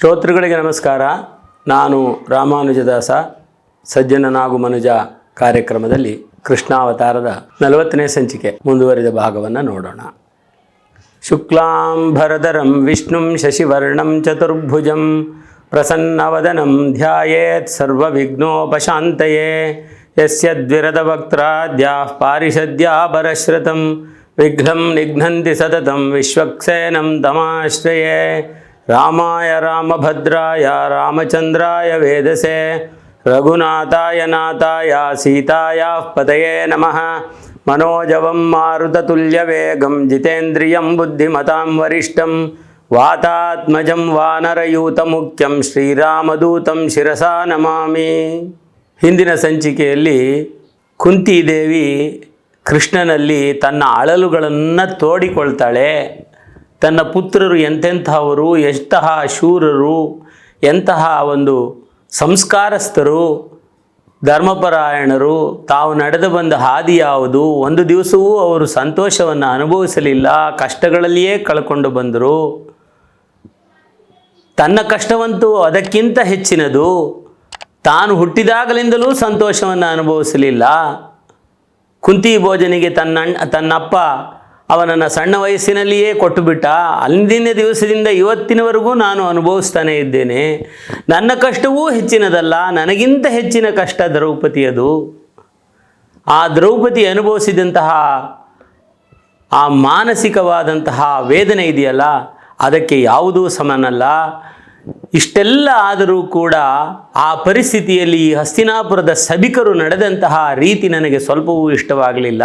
ಶ್ರೋತೃಗಳಿಗೆ ನಮಸ್ಕಾರ. ನಾನು ರಾಮಾನುಜದಾಸ ಸಜ್ಜನನಾಗು ಮನುಜ ಕಾರ್ಯಕ್ರಮದಲ್ಲಿ ಕೃಷ್ಣಾವತಾರದ ನಲವತ್ತನೇ ಸಂಚಿಕೆ ಮುಂದುವರಿದ ಭಾಗವನ್ನು ನೋಡೋಣ. ಶುಕ್ಲಾಂಬರಧರಂ ವಿಷ್ಣುಂ ಶಶಿವರ್ಣಂ ಚತುರ್ಭುಜಂ ಪ್ರಸನ್ನವದನಂ ಧ್ಯಾಯೇತ್ ಸರ್ವವಿಘ್ನೋಪಶಾಂತಯೇ. ಪಾರಿಷದ್ಯಾ ಪರಶ್ರತಂ ವಿಘ್ನಂ ನಿಘ್ನಂತಿ ಸತತಂ ವಿಶ್ವಕ್ಸೇನಂ ತಮಾಶ್ರಯೇ. ರಾಮಾಯ ರಾಮಭದ್ರಾಯ ರಾಮಚಂದ್ರಾಯ ವೇದಸೆ. ರಘುನಾಥಾಯ ನಾಥಾಯ ಸೀತಾಯ ಪತಯೇ ನಮಃ. ಮನೋಜವಂ ಮಾರುತತುಲ್ಯವೇಗಂ ಜಿತೇಂದ್ರಿಯಂ ಬುದ್ಧಿಮತಾಂ ವರಿಷ್ಠಂ. ವಾತಾತ್ಮಜಂ ವಾನರಯೂತಮುಖ್ಯಂ ಶ್ರೀರಾಮದೂತಂ ಶಿರಸಾ ನಮಾಮಿ. ಹಿಂದಿನ ಸಂಚಿಕೆಯಲ್ಲಿ ಕುಂತಿದೇವಿ ಕೃಷ್ಣನಲ್ಲಿ ತನ್ನ ಅಳಲುಗಳನ್ನು ತೋಡಿಕೊಳ್ತಾಳೆ. ತನ್ನ ಪುತ್ರರು ಎಂತೆಂಥವರು ಎಂತಹ ಶೂರರು ಎಂತಹ ಒಂದು ಸಂಸ್ಕಾರಸ್ಥರು, ಧರ್ಮಪರಾಯಣರು, ತಾವು ನಡೆದು ಬಂದ ಹಾದಿ ಯಾವುದು? ಒಂದು ದಿವಸವೂ ಅವರು ಸಂತೋಷವನ್ನು ಅನುಭವಿಸಲಿಲ್ಲ, ಕಷ್ಟಗಳಲ್ಲಿಯೇ ಕಳ್ಕೊಂಡು ಬಂದರು. ತನ್ನ ಕಷ್ಟವಂತೂ ಅದಕ್ಕಿಂತ ಹೆಚ್ಚಿನದು. ತಾನು ಹುಟ್ಟಿದಾಗಲಿಂದಲೂ ಸಂತೋಷವನ್ನು ಅನುಭವಿಸಲಿಲ್ಲ. ಕುಂತಿ ಭೋಜನಿಗೆ ತನ್ನ ತನ್ನಪ್ಪ ಅವನನ್ನು ಸಣ್ಣ ವಯಸ್ಸಿನಲ್ಲಿಯೇ ಕೊಟ್ಟುಬಿಟ್ಟ. ಅಂದಿನ ದಿವಸದಿಂದ ಇವತ್ತಿನವರೆಗೂ ನಾನು ಅನುಭವಿಸ್ತಾನೇ ಇದ್ದೇನೆ. ನನ್ನ ಕಷ್ಟವೂ ಹೆಚ್ಚಿನದಲ್ಲ, ನನಗಿಂತ ಹೆಚ್ಚಿನ ಕಷ್ಟ ದ್ರೌಪದಿಯದು. ಆ ದ್ರೌಪದಿ ಅನುಭವಿಸಿದಂತಹ ಆ ಮಾನಸಿಕವಾದಂತಹ ವೇದನೆ ಇದೆಯಲ್ಲ, ಅದಕ್ಕೆ ಯಾವುದೂ ಸಮನಲ್ಲ. ಇಷ್ಟೆಲ್ಲ ಆದರೂ ಕೂಡ ಆ ಪರಿಸ್ಥಿತಿಯಲ್ಲಿ ಹಸ್ತಿನಾಪುರದ ಸಭಿಕರು ನಡೆದಂತಹ ರೀತಿ ನನಗೆ ಸ್ವಲ್ಪವೂ ಇಷ್ಟವಾಗಲಿಲ್ಲ.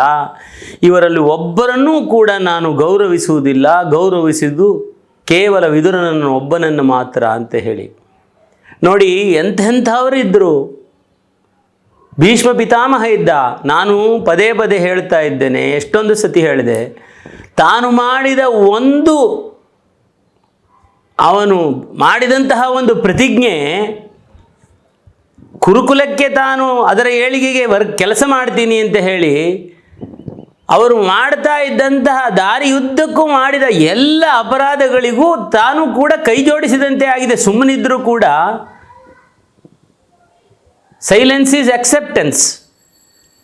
ಇವರಲ್ಲಿ ಒಬ್ಬರನ್ನೂ ಕೂಡ ನಾನು ಗೌರವಿಸುವುದಿಲ್ಲ. ಗೌರವಿಸಿದ್ದು ಕೇವಲ ವಿದುರನನ್ನು, ಒಬ್ಬನನ್ನು ಮಾತ್ರ ಅಂತ ಹೇಳಿ. ನೋಡಿ ಎಂಥೆಂಥವರಿದ್ದರು ಭೀಷ್ಮ ಪಿತಾಮಹ ಇದ್ದ. ನಾನು ಪದೇ ಪದೇ ಹೇಳ್ತಾ ಇದ್ದೇನೆ. ಎಷ್ಟೊಂದು ಸತಿ ಹೇಳಿದೆ. ತಾನು ಮಾಡಿದ ಒಂದು ಅವನು ಮಾಡಿದಂತಹ ಒಂದು ಪ್ರತಿಜ್ಞೆ ಕುರುಕುಲಕ್ಕೆ ತಾನು ಅದರ ಏಳಿಗೆಗೆ ವರ್ ಕೆಲಸ ಮಾಡ್ತೀನಿ ಅಂತ ಹೇಳಿ ಅವರು ಮಾಡ್ತಾ ಇದ್ದಂತಹ ದಾರಿಯುದ್ದಕ್ಕೂ ಮಾಡಿದ ಎಲ್ಲ ಅಪರಾಧಗಳಿಗೂ ತಾನು ಕೂಡ ಕೈ ಜೋಡಿಸಿದಂತೆ ಆಗಿದೆ. ಸುಮ್ಮನಿದ್ರೂ ಕೂಡ ಸೈಲೆನ್ಸ್ ಈಸ್ ಅಕ್ಸೆಪ್ಟೆನ್ಸ್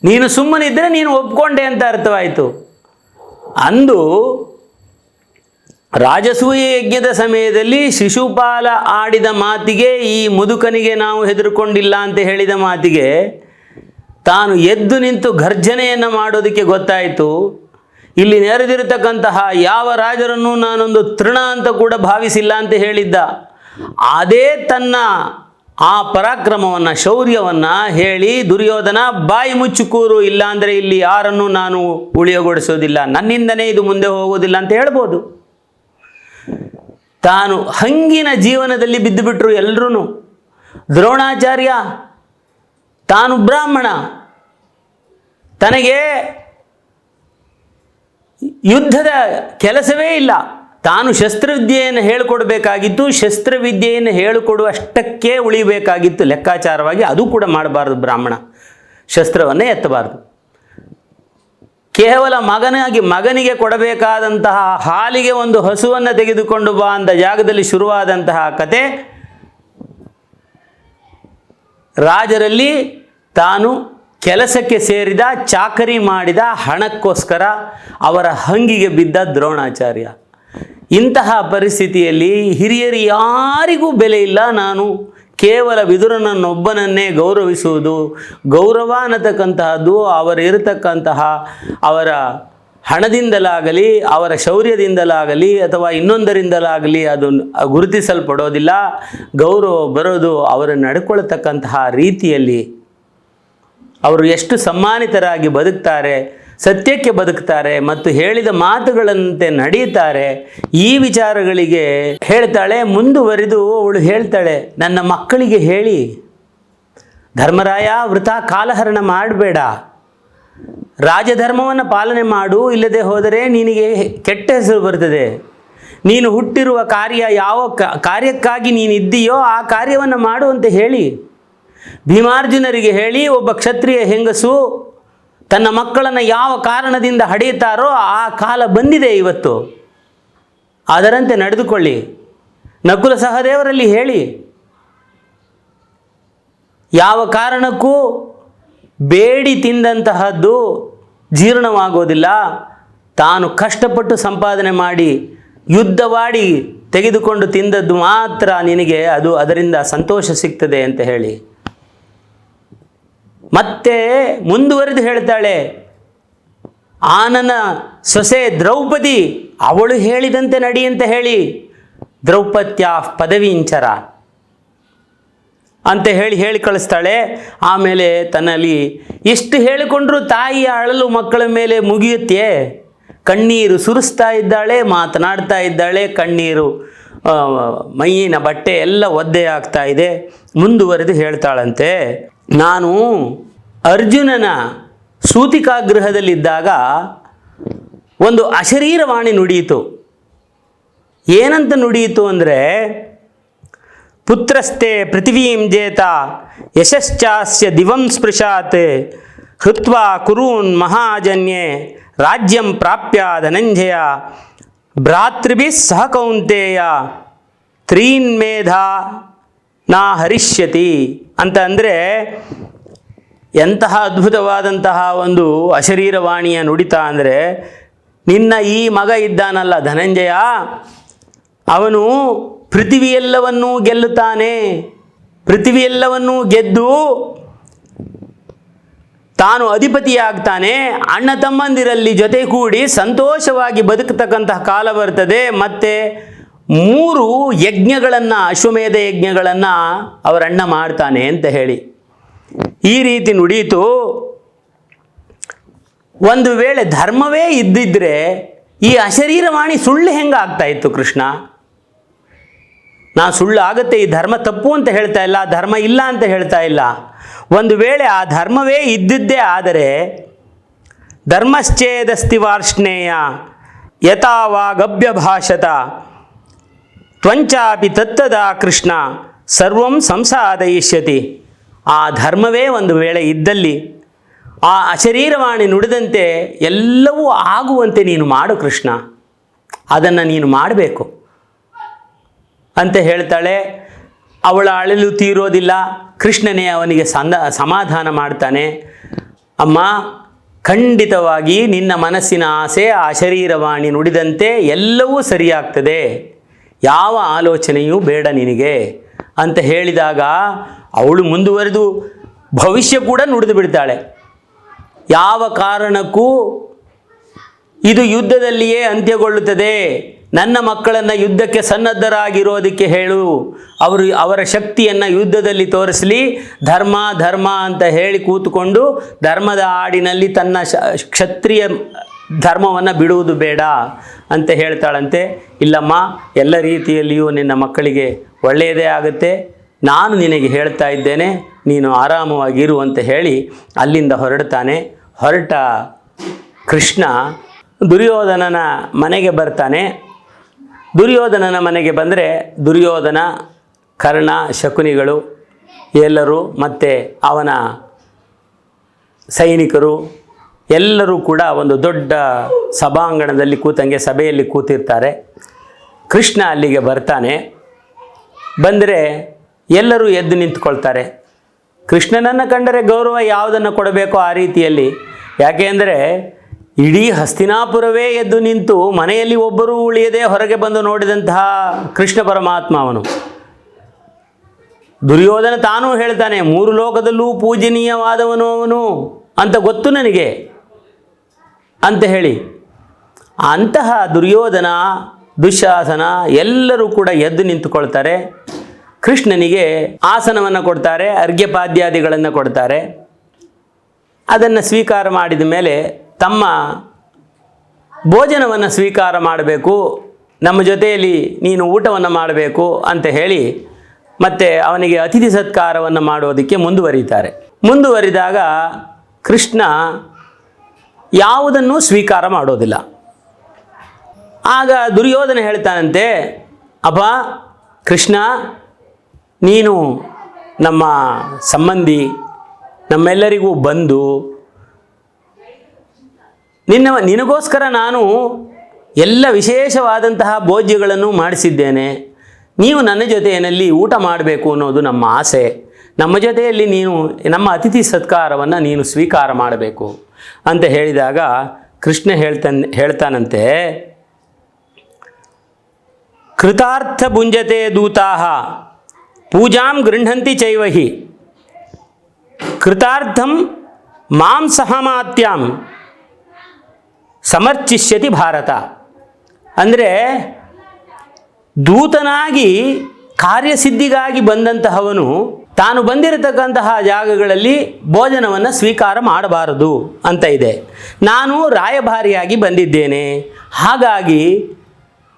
ನೀನು ಸುಮ್ಮನಿದ್ರೆ ನೀನು ಒಪ್ಕೊಂಡೆ ಅಂತ ಅರ್ಥವಾಯಿತು. ಅಂದು ರಾಜಸೂಯ ಯಜ್ಞದ ಸಮಯದಲ್ಲಿ ಶಿಶುಪಾಲ ಆಡಿದ ಮಾತಿಗೆ ಈ ಮುದುಕನಿಗೆ ನಾವು ಹೆದರುಕೊಂಡಿಲ್ಲ ಅಂತ ಹೇಳಿದ ಮಾತಿಗೆ ತಾನು ಎದ್ದು ನಿಂತು ಘರ್ಜನೆಯನ್ನು ಮಾಡೋದಕ್ಕೆ ಗೊತ್ತಾಯಿತು. ಇಲ್ಲಿ ನೆರೆದಿರತಕ್ಕಂತಹ ಯಾವ ರಾಜರನ್ನು ನಾನೊಂದು ತೃಣ ಅಂತ ಕೂಡ ಭಾವಿಸಿಲ್ಲ ಅಂತ ಹೇಳಿದ್ದ. ಅದೇ ತನ್ನ ಆ ಪರಾಕ್ರಮವನ್ನು, ಶೌರ್ಯವನ್ನು ಹೇಳಿ ದುರ್ಯೋಧನ, ಬಾಯಿ ಮುಚ್ಚುಕೂರು ಇಲ್ಲಾಂದರೆ ಇಲ್ಲಿ ಯಾರನ್ನು ನಾನು ಉಳಿಯಗೊಳಿಸೋದಿಲ್ಲ. ನನ್ನಿಂದನೇ ಇದು ಮುಂದೆ ಹೋಗೋದಿಲ್ಲ ಅಂತ ಹೇಳ್ಬೋದು. ತಾನು ಹಂಗಿನ ಜೀವನದಲ್ಲಿ ಬಿದ್ದುಬಿಟ್ರು ಎಲ್ಲರೂ ದ್ರೋಣಾಚಾರ್ಯ, ತಾನು ಬ್ರಾಹ್ಮಣ. ತನಗೆ ಯುದ್ಧದ ಕೆಲಸವೇ ಇಲ್ಲ. ತಾನು ಶಸ್ತ್ರವಿದ್ಯೆಯನ್ನು ಹೇಳಿಕೊಡ್ಬೇಕಾಗಿತ್ತು, ಶಸ್ತ್ರವಿದ್ಯೆಯನ್ನು ಹೇಳಿಕೊಡುವಷ್ಟಕ್ಕೆ ಉಳಿಬೇಕಾಗಿತ್ತು. ಲೆಕ್ಕಾಚಾರವಾಗಿ ಅದು ಕೂಡ ಮಾಡಬಾರ್ದು ಬ್ರಾಹ್ಮಣ. ಶಸ್ತ್ರವನ್ನೇ ಎತ್ತಬಾರ್ದು. ಕೇವಲ ಮಗನಾಗಿ ಮಗನಿಗೆ ಕೊಡಬೇಕಾದಂತಹ ಹಾಲಿಗೆ ಒಂದು ಹಸುವನ್ನು ತೆಗೆದುಕೊಂಡು ಬಾ ಅಂದ ಜಾಗದಲ್ಲಿ ಶುರುವಾದಂತಹ ಕತೆ. ರಾಜರಲ್ಲಿ ತಾನು ಕೆಲಸಕ್ಕೆ ಸೇರಿದ, ಚಾಕರಿ ಮಾಡಿದ ಹಣಕ್ಕೋಸ್ಕರ ಅವರ ಹಂಗಿಗೆ ಬಿದ್ದ ದ್ರೋಣಾಚಾರ್ಯ. ಇಂತಹ ಪರಿಸ್ಥಿತಿಯಲ್ಲಿ ಹಿರಿಯರು ಯಾರಿಗೂ ಬೆಲೆ ಇಲ್ಲ. ನಾನು ಕೇವಲ ವಿದುರನನ್ನೊಬ್ಬನನ್ನೇ ಗೌರವಿಸುವುದು ಗೌರವ ಅನ್ನತಕ್ಕಂತಹದ್ದು ಅವರಿರತಕ್ಕಂತಹ ಅವರ ಹಣದಿಂದಲಾಗಲಿ, ಅವರ ಶೌರ್ಯದಿಂದಲಾಗಲಿ ಅಥವಾ ಇನ್ನೊಂದರಿಂದಲಾಗಲಿ ಅದು ಗುರುತಿಸಲ್ಪಡೋದಿಲ್ಲ. ಗೌರವ ಬರೋದು ಅವರು ನಡ್ಕೊಳ್ತಕ್ಕಂತಹ ರೀತಿಯಲ್ಲಿ ಅವರು ಎಷ್ಟು ಸಮ್ಮಾನಿತರಾಗಿ ಬದುಕ್ತಾರೆ ಸತ್ಯಕ್ಕೆ ಬದುಕ್ತಾರೆ ಮತ್ತು ಹೇಳಿದ ಮಾತುಗಳಂತೆ ನಡೆಯುತ್ತಾರೆ ಈ ವಿಚಾರಗಳಿಗೆ ಹೇಳ್ತಾಳೆ, ಮುಂದುವರಿದು ಅವಳು ಹೇಳ್ತಾಳೆ, ನನ್ನ ಮಕ್ಕಳಿಗೆ ಹೇಳಿ. ಧರ್ಮರಾಯ, ವೃತ ಕಾಲಹರಣ ಮಾಡಬೇಡ. ರಾಜಧರ್ಮವನ್ನು ಪಾಲನೆ ಮಾಡು, ಇಲ್ಲದೆ ಹೋದರೆ ನಿನಗೆ ಕೆಟ್ಟ ಹೆಸರು ಬರ್ತದೆ. ನೀನು ಹುಟ್ಟಿರುವ ಕಾರ್ಯ ಯಾವ ಕಾರ್ಯಕ್ಕಾಗಿ ನೀನು ಇದ್ದೀಯೋ ಆ ಕಾರ್ಯವನ್ನು ಮಾಡು ಅಂತ ಹೇಳಿ. ಭೀಮಾರ್ಜುನರಿಗೆ ಹೇಳಿ, ಒಬ್ಬ ಕ್ಷತ್ರಿಯ ಹೆಂಗಸು ತನ್ನ ಮಕ್ಕಳನ್ನು ಯಾವ ಕಾರಣದಿಂದ ಹಡೆಯುತ್ತಾರೋ ಆ ಕಾಲ ಬಂದಿದೆ ಇವತ್ತು. ಅದರಂತೆ ನಡೆದುಕೊಳ್ಳಿ. ನಕುಲ ಸಹದೇವರಲ್ಲಿ ಹೇಳಿ, ಯಾವ ಕಾರಣಕ್ಕೂ ಬೇಡಿ ತಿಂದಂತಹದ್ದು ಜೀರ್ಣವಾಗೋದಿಲ್ಲ. ತಾನು ಕಷ್ಟಪಟ್ಟು ಸಂಪಾದನೆ ಮಾಡಿ ಯುದ್ಧವಾಡಿ ತೆಗೆದುಕೊಂಡು ತಿಂದದ್ದು ಮಾತ್ರ ನಿನಗೆ, ಅದು ಅದರಿಂದ ಸಂತೋಷ ಸಿಗ್ತದೆ ಅಂತ ಹೇಳಿ. ಮತ್ತೆ ಮುಂದುವರೆದು ಹೇಳ್ತಾಳೆ, ಆನನ ಸೊಸೆ ದ್ರೌಪದಿ, ಅವಳು ಹೇಳಿದಂತೆ ನಡಿ ಅಂತ ಹೇಳಿ, ದ್ರೌಪದ್ಯ ಪದವೀಂಚರ ಅಂತ ಹೇಳಿ ಹೇಳಿ ಕಳಿಸ್ತಾಳೆ. ಆಮೇಲೆ ತನ್ನಲ್ಲಿ ಎಷ್ಟು ಹೇಳಿಕೊಂಡ್ರೂ ತಾಯಿಯ ಅಳಲು ಮಕ್ಕಳ ಮೇಲೆ ಮುಗಿಯುತ್ತೆ. ಕಣ್ಣೀರು ಸುರಿಸ್ತಾ ಇದ್ದಾಳೆ, ಮಾತನಾಡ್ತಾ ಇದ್ದಾಳೆ, ಕಣ್ಣೀರು ಮೈಯಿನ ಬಟ್ಟೆ ಎಲ್ಲ ಒದ್ದೆ ಆಗ್ತಾ ಇದೆ. ಮುಂದುವರೆದು ಹೇಳ್ತಾಳಂತೆ. ನಾನು ಅರ್ಜುನನ ಸೂತಿಕಾಗೃಹದಲ್ಲಿದ್ದಾಗ ಒಂದು ಅಶರೀರವಾಣಿ ನುಡಿಯಿತು. ಏನಂತ ನುಡಿಯಿತು ಅಂದರೆ, ಪುತ್ರಸ್ಥೆ ಪೃಥಿವೀಂ ಜೇತ, ಯಶಶ್ಚಾಸ್ಯ ದಿವಂ ಸ್ಪೃಶಾತ್, ಹೃತ್ವಾ ಕುರೂನ್ ಮಹಾಜನ್ಯೆ, ರಾಜ್ಯಂ ಪ್ರಾಪ್ಯ ಧನಂಜಯ, ಭ್ರಾತೃಭಿ ಸಹ ಕೌಂತೆಯ ತ್ರೀನ್ಮೇಧ ನಾ ಹರಿಷ್ಯತಿ ಅಂತ ಅಂದರೆ ಎಂತಹ ಅದ್ಭುತವಾದಂತಹ ಒಂದು ಅಶರೀರವಾಣಿಯ ನುಡಿತ ಅಂದರೆ ನಿನ್ನ ಈ ಮಗ ಇದ್ದಾನಲ್ಲ ಧನಂಜಯ, ಅವನು ಪೃಥಿವಿಯೆಲ್ಲವನ್ನೂ ಗೆಲ್ಲುತ್ತಾನೆ. ಪೃಥಿವಿಯೆಲ್ಲವನ್ನೂ ಗೆದ್ದು ತಾನು ಅಧಿಪತಿಯಾಗ್ತಾನೆ ಅಣ್ಣ ತಮ್ಮಂದಿರಲ್ಲಿ ಜೊತೆಗೂಡಿ ಸಂತೋಷವಾಗಿ ಬದುಕತಕ್ಕಂತಹ ಕಾಲ ಬರ್ತದೆ. ಮತ್ತು ಮೂರು ಯಜ್ಞಗಳನ್ನು, ಅಶ್ವಮೇಧ ಯಜ್ಞಗಳನ್ನು ಅವರಣ್ಣ ಮಾಡ್ತಾನೆ ಅಂತ ಹೇಳಿ. ಈ ರೀತಿ ನುಡೀತು. ಒಂದು ವೇಳೆ ಧರ್ಮವೇ ಇದ್ದಿದ್ರೆ ಈ ಅಶರೀರವಾಣಿ ಸುಳ್ಳು ಹೆಂಗೆ ಆಗ್ತಾ ಇತ್ತು ಕೃಷ್ಣ? ನಾ ಸುಳ್ಳು ಆಗುತ್ತೆ, ಈ ಧರ್ಮ ತಪ್ಪು ಅಂತ ಹೇಳ್ತಾ ಇಲ್ಲ, ಧರ್ಮ ಇಲ್ಲ ಅಂತ ಹೇಳ್ತಾ ಇಲ್ಲ. ಒಂದು ವೇಳೆ ಆ ಧರ್ಮವೇ ಇದ್ದಿದ್ದೇ ಆದರೆ ಧರ್ಮಶ್ಚೇದಸ್ತಿ ವಾರ್ಷ್ಣೇಯ ಯಥಾವಾಗಭ್ಯ ಭಾಷತ ತ್ವಂಚಾಪಿ ತತ್ತದ ಕೃಷ್ಣ, ಸರ್ವಂ ಸಂಸಾದಯಿಷ್ಯತಿ. ಆ ಧರ್ಮವೇ ಒಂದು ವೇಳೆ ಇದ್ದಲ್ಲಿ, ಆ ಅಶರೀರವಾಣಿ ನುಡಿದಂತೆ ಎಲ್ಲವೂ ಆಗುವಂತೆ ನೀನು ಮಾಡು ಕೃಷ್ಣ. ಅದನ್ನು ನೀನು ಮಾಡಬೇಕು. ಅಂತ ಹೇಳ್ತಾಳೆ, ಅವಳ ಅಳಲು ತೀರೋದಿಲ್ಲ, ಕೃಷ್ಣನೇ ಅವನಿಗೆ ಸಂದ, ಸಮಾಧಾನ ಮಾಡ್ತಾನೆ. ಅಮ್ಮ, ಖಂಡಿತವಾಗಿ ನಿನ್ನ ಮನಸ್ಸಿನ ಆಸೆ, ಆ ಶರೀರವಾಣಿ ನುಡಿದಂತೆ ಎಲ್ಲವೂ ಸರಿಯಾಗ್ತದೆ. ಯಾವ ಆಲೋಚನೆಯೂ ಬೇಡ ನಿನಗೆ ಅಂತ ಹೇಳಿದಾಗ ಅವಳು ಮುಂದುವರೆದು ಭವಿಷ್ಯ ಕೂಡ ನುಡಿದು ಬಿಡ್ತಾಳೆ. ಯಾವ ಕಾರಣಕ್ಕೂ ಇದು ಯುದ್ಧದಲ್ಲಿಯೇ ಅಂತ್ಯಗೊಳ್ಳುತ್ತದೆ. ನನ್ನ ಮಕ್ಕಳನ್ನು ಯುದ್ಧಕ್ಕೆ ಸನ್ನದ್ಧರಾಗಿರೋದಕ್ಕೆ ಹೇಳು. ಅವರು ಅವರ ಶಕ್ತಿಯನ್ನು ಯುದ್ಧದಲ್ಲಿ ತೋರಿಸಲಿ. ಧರ್ಮ ಧರ್ಮ ಅಂತ ಹೇಳಿ ಕೂತುಕೊಂಡು ಧರ್ಮದ ಹಾಡಿನಲ್ಲಿ ತನ್ನ ಕ್ಷತ್ರಿಯ ಧರ್ಮವನ್ನು ಬಿಡುವುದು ಬೇಡ ಅಂತ ಹೇಳ್ತಾಳಂತೆ, ಇಲ್ಲಮ್ಮ, ಎಲ್ಲ ರೀತಿಯಲ್ಲಿಯೂ ನಿನ್ನ ಮಕ್ಕಳಿಗೆ ಒಳ್ಳೆಯದೇ ಆಗುತ್ತೆ. ನಾನು ನಿನಗೆ ಹೇಳ್ತಾ ಇದ್ದೇನೆ, ನೀನು ಆರಾಮವಾಗಿರು ಅಂತ ಹೇಳಿ ಅಲ್ಲಿಂದ ಹೊರಡ್ತಾನೆ. ಹೊರಟ ಕೃಷ್ಣ ದುರ್ಯೋಧನನ ಮನೆಗೆ ಬರ್ತಾನೆ. ದುರ್ಯೋಧನನ ಮನೆಗೆ ಬಂದರೆ ದುರ್ಯೋಧನ, ಕರ್ಣ, ಶಕುನಿಗಳು ಎಲ್ಲರೂ ಮತ್ತು ಅವನ ಸೈನಿಕರು ಎಲ್ಲರೂ ಕೂಡ ಒಂದು ದೊಡ್ಡ ಸಭಾಂಗಣದಲ್ಲಿ ಕೂತಂಗೆ ಸಭೆಯಲ್ಲಿ ಕೂತಿರ್ತಾರೆ. ಕೃಷ್ಣ ಅಲ್ಲಿಗೆ ಬರ್ತಾನೆ. ಬಂದರೆ ಎಲ್ಲರೂ ಎದ್ದು ನಿಂತ್ಕೊಳ್ತಾರೆ. ಕೃಷ್ಣನನ್ನು ಕಂಡರೆ ಗೌರವ ಯಾವುದನ್ನು ಕೊಡಬೇಕು ಆ ರೀತಿಯಲ್ಲಿ. ಯಾಕೆ ಅಂದರೆ ಇಡೀ ಹಸ್ತಿನಾಪುರವೇ ಎದ್ದು ನಿಂತು ಮನೆಯಲ್ಲಿ ಒಬ್ಬರೂ ಉಳಿಯದೆ ಹೊರಗೆ ಬಂದು ನೋಡಿದಂತಹ ಕೃಷ್ಣ ಪರಮಾತ್ಮ ಅವನು. ದುರ್ಯೋಧನ ತಾನೂ ಹೇಳ್ತಾನೆ, ಮೂರು ಲೋಕದಲ್ಲೂ ಪೂಜನೀಯವಾದವನು ಅವನು ಅಂತ ಗೊತ್ತು ನನಗೆ. ಅಂತ ಹೇಳಿ ಅಂತಹ ದುರ್ಯೋಧನ, ದುಶಾಸನ ಎಲ್ಲರೂ ಕೂಡ ಎದ್ದು ನಿಂತುಕೊಳ್ತಾರೆ. ಕೃಷ್ಣನಿಗೆ ಆಸನವನ್ನು ಕೊಡ್ತಾರೆ, ಅರ್ಘ್ಯಪಾದ್ಯಾದಿಗಳನ್ನು ಕೊಡ್ತಾರೆ. ಅದನ್ನು ಸ್ವೀಕಾರ ಮಾಡಿದ ಮೇಲೆ ತಮ್ಮ ಭೋಜನವನ್ನು ಸ್ವೀಕಾರ ಮಾಡಬೇಕು. ನಮ್ಮ ಜೊತೆಯಲ್ಲಿ ನೀನು ಊಟವನ್ನು ಮಾಡಬೇಕು ಅಂತ ಹೇಳಿ ಮತ್ತೆ ಅವನಿಗೆ ಅತಿಥಿ ಸತ್ಕಾರವನ್ನು ಮಾಡೋದಕ್ಕೆ ಮುಂದುವರಿತಾರೆ. ಮುಂದುವರಿದಾಗ ಕೃಷ್ಣ ಯಾವುದನ್ನೂ ಸ್ವೀಕಾರ ಮಾಡೋದಿಲ್ಲ. ಆಗ ದುರ್ಯೋಧನ ಹೇಳ್ತಾನಂತೆ ಅಪ್ಪ ಕೃಷ್ಣ, ನೀನು ನಮ್ಮ ಸಂಬಂಧಿ, ನಮ್ಮೆಲ್ಲರಿಗೂ ಬಂದು ನಿನ್ನ, ನಿನಗೋಸ್ಕರ ನಾನು ಎಲ್ಲ ವಿಶೇಷವಾದಂತಹ ಭೋಜ್ಯಗಳನ್ನು ಮಾಡಿಸಿದ್ದೇನೆ. ನೀವು ನನ್ನ ಜೊತೆಯಲ್ಲಿ ಊಟ ಮಾಡಬೇಕು ಅನ್ನೋದು ನಮ್ಮ ಆಸೆ. ನಮ್ಮ ಜೊತೆಯಲ್ಲಿ ನೀನು, ನಮ್ಮ ಅತಿಥಿ ಸತ್ಕಾರವನ್ನು ನೀನು ಸ್ವೀಕಾರ ಮಾಡಬೇಕು ಅಂತ ಹೇಳಿದಾಗ ಕೃಷ್ಣ ಹೇಳ್ತಾನೆ, ಹೇಳ್ತಾನಂತೆ, ಕೃತಾರ್ಥ ಭುಂಜತೆ ದೂತಾ ಪೂಜಾಂ ಗೃಹಂತಿ ಚೈವಹಿ, ಕೃತಾರ್ಥಂ ಮಾಂ ಸಹಮಾತ್ಯಾಂ ಸಮರ್ಚಿಷ್ಯತಿ ಭಾರತ. ಅಂದರೆ ದೂತನಾಗಿ ಕಾರ್ಯಸಿದ್ಧಿಗಾಗಿ ಬಂದಂತಹವನು ತಾನು ಬಂದಿರತಕ್ಕಂತಹ ಜಾಗಗಳಲ್ಲಿ ಭೋಜನವನ್ನು ಸ್ವೀಕಾರ ಮಾಡಬಾರದು ಅಂತ ಇದೆ. ನಾನು ರಾಯಭಾರಿಯಾಗಿ ಬಂದಿದ್ದೇನೆ. ಹಾಗಾಗಿ